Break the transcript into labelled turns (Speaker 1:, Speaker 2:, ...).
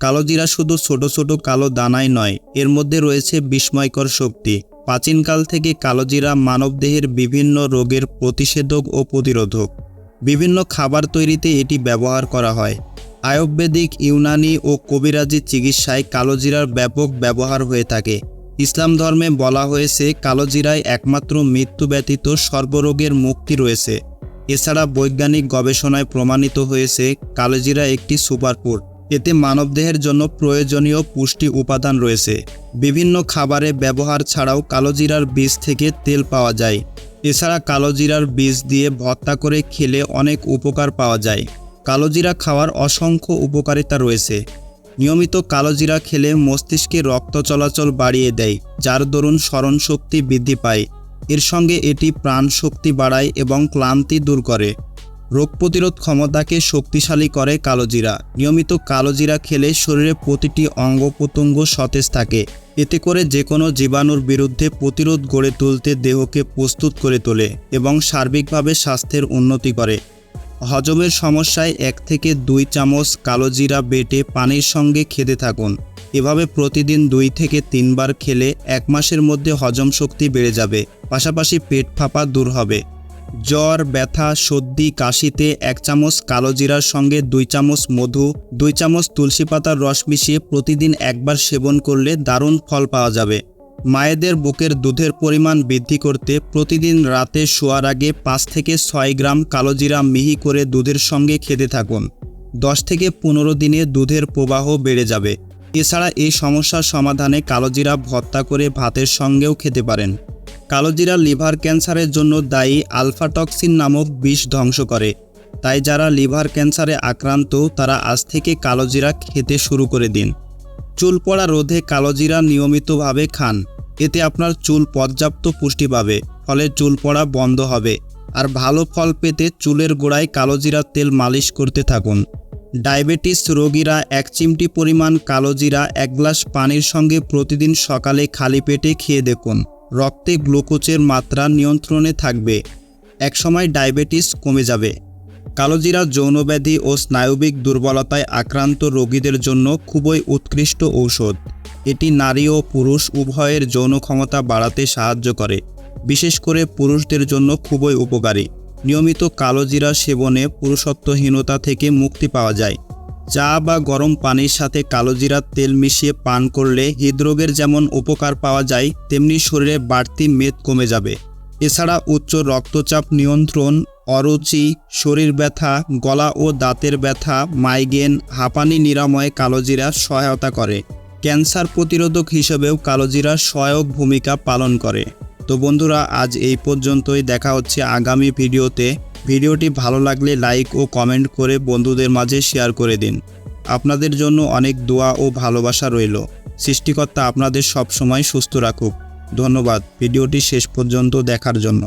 Speaker 1: কালোজিরা শুধু ছোট ছোট কালো দানাই নয়, এর মধ্যে রয়েছে বিস্ময়কর শক্তি। প্রাচীনকাল থেকে কালোজিরা মানবদেহের বিভিন্ন রোগের প্রতিষেধক ও প্রতিরোধক। বিভিন্ন খাবার তৈরিতে এটি ব্যবহার করা হয়। আয়ুর্বেদিক, ইউনানি ও কবিরাজি চিকিৎসায় কালোজিরার ব্যাপক ব্যবহার হয়ে থাকে। ইসলাম ধর্মে বলা হয়েছে, কালোজিরায় একমাত্র মৃত্যু ব্যতীত সর্বরোগের মুক্তি রয়েছে। এছাড়া বৈজ্ঞানিক গবেষণায় প্রমাণিত হয়েছে, কালোজিরা একটি সুপারফুড। এতে মানবদেহের জন্য প্রয়োজনীয় পুষ্টি উপাদান রয়েছে। বিভিন্ন খাবারে ব্যবহার ছাড়াও কালোজিরার বীজ থেকে তেল পাওয়া যায়। এছাড়া কালোজিরার বীজ দিয়ে ভর্তা করে খেলে অনেক উপকার পাওয়া যায়। কালোজিরা খাওয়ার অসংখ্য উপকারিতা রয়েছে। নিয়মিত কালোজিরা খেলে মস্তিষ্কে রক্ত চলাচল বাড়িয়ে দেয়, যার দরুন স্মরণশক্তি বৃদ্ধি পায়। এর সঙ্গে এটি প্রাণ শক্তি বাড়ায় এবং ক্লান্তি দূর করে। রোগ প্রতিরোধ ক্ষমতাকে শক্তিশালী করে কালোজিরা। নিয়মিত কালোজিরা খেলে শরীরে প্রতিটি অঙ্গ প্রত্যঙ্গ সতেজ থাকে। এতে করে যে কোনো জীবাণুর বিরুদ্ধে প্রতিরোধ গড়ে তুলতে দেহকে প্রস্তুত করে তোলে এবং সার্বিকভাবে স্বাস্থ্যের উন্নতি করে। হজমের সমস্যায় এক থেকে দুই চামচ কালোজিরা বেটে পানির সঙ্গে খেতে থাকুন। এভাবে প্রতিদিন দুই থেকে তিনবার খেলে এক মাসের মধ্যে হজম শক্তি বেড়ে যাবে। পাশাপাশি পেট ফাঁপা দূর হবে। জ্বর, ব্যথা, সর্দি, কাশিতে এক চামচ কালোজিরার সঙ্গে দুই চামচ মধু, দুই চামচ তুলসী পাতার রস মিশিয়ে প্রতিদিন একবার সেবন করলে দারুণ ফল পাওয়া যাবে। মায়েদের বুকের দুধের পরিমাণ বৃদ্ধি করতে প্রতিদিন রাতে শোয়ার আগে পাঁচ থেকে ছয় গ্রাম কালোজিরা মিহি করে দুধের সঙ্গে খেতে থাকুন। দশ থেকে পনেরো দিনে দুধের প্রবাহ বেড়ে যাবে। এছাড়া এই সমস্যার সমাধানে কালোজিরা ভর্তা করে ভাতের সঙ্গেও খেতে পারেন। কালোজিরা লিভার ক্যান্সারের জন্য দায়ী আলফাটক্সিন নামক বিষ ধ্বংস করে। তাই যারা লিভার ক্যান্সারে আক্রান্ত, তারা আজ থেকে কালোজিরা খেতে শুরু করে দিন। চুল পড়া রোধে কালোজিরা নিয়মিতভাবে খান। এতে আপনার চুল পর্যাপ্ত পুষ্টি পাবে, ফলে চুল পড়া বন্ধ হবে। আর ভালো ফল পেতে চুলের গোড়ায় কালোজিরার তেল মালিশ করতে থাকুন। ডায়াবেটিস রোগীরা এক চিমটি পরিমাণ কালোজিরা এক গ্লাস পানির সঙ্গে প্রতিদিন সকালে খালি পেটে খেয়ে দেখুন। রক্তে গ্লুকোজের মাত্রা নিয়ন্ত্রণে থাকবে। একসময় ডায়াবেটিস কমে যাবে। কালোজিরা যৌনব্যাধি ও স্নায়বিক দুর্বলতায় আক্রান্ত রোগীদের জন্য খুবই উৎকৃষ্ট ঔষধ। এটি নারী ও পুরুষ উভয়ের যৌন ক্ষমতা বাড়াতে সাহায্য করে। বিশেষ করে পুরুষদের জন্য খুবই উপকারী। নিয়মিত কালোজিরা সেবনে পুরুষত্বহীনতা থেকে মুক্তি পাওয়া যায়। চা বা গরম পানির সাথে কালোজিরার তেল মিশিয়ে পান করলে হৃদরোগের যেমন উপকার পাওয়া যায়, তেমনি শরীরে বাড়তি মেদ কমে যাবে। এছাড়া উচ্চ রক্তচাপ নিয়ন্ত্রণ, অরুচি, শরীর ব্যথা, গলা ও দাঁতের ব্যথা, মাইগ্রেন, হাঁপানি নিরাময়ে কালোজিরা সহায়তা করে। ক্যান্সার প্রতিরোধক হিসেবেও কালোজিরা সহায়ক ভূমিকা পালন করে। তো বন্ধুরা, আজ এই পর্যন্তই। দেখা হচ্ছে আগামী ভিডিওতে। ভিডিওটি ভালো লাগলে লাইক ও কমেন্ট করে বন্ধুদের মাঝে শেয়ার করে দিন। আপনাদের জন্য অনেক দোয়া ও ভালোবাসা রইল। সৃষ্টিকর্তা আপনাদের সব সময় সুস্থ রাখুক। ধন্যবাদ। ভিডিওটি শেষ পর্যন্ত দেখার জন্য।